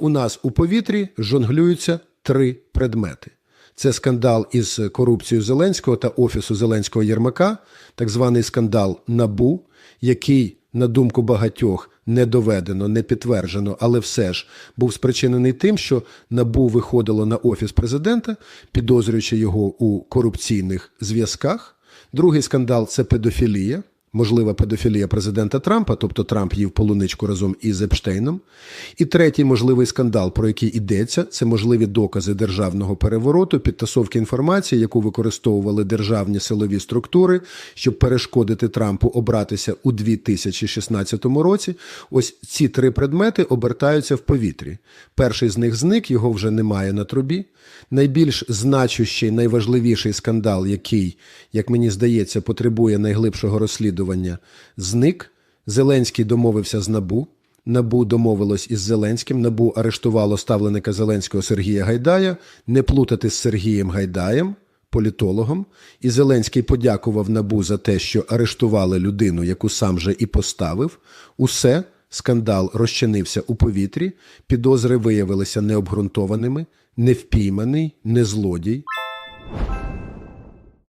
У нас у повітрі жонглюються три предмети. Це скандал із корупцією Зеленського та офісу Зеленського Єрмака, так званий скандал Набу, який, на думку багатьох, не доведено, не підтверджено, але все ж був спричинений тим, що Набу виходило на офіс президента, підозрюючи його у корупційних зв'язках. Другий скандал це педофілія. Можлива педофілія президента Трампа, тобто Трамп їв полуничку разом із Епштейном. І третій можливий скандал, про який йдеться, це можливі докази державного перевороту, підтасовки інформації, яку використовували державні силові структури, щоб перешкодити Трампу обратися у 2016 році. Ось ці три предмети обертаються в повітрі. Перший з них зник, його вже немає на трубі. Найбільш значущий, найважливіший скандал, який, як мені здається, потребує найглибшого розслідування, зник. Зеленський домовився з Набу. Набу домовилось із Зеленським. Набу арештувало ставленика Зеленського Сергія Гайдая, не плутати з Сергієм Гайдаєм, політологом. І Зеленський подякував Набу за те, що арештували людину, яку сам же і поставив. Усе скандал розчинився у повітрі, підозри виявилися необґрунтованими, не впійманий, не злодій.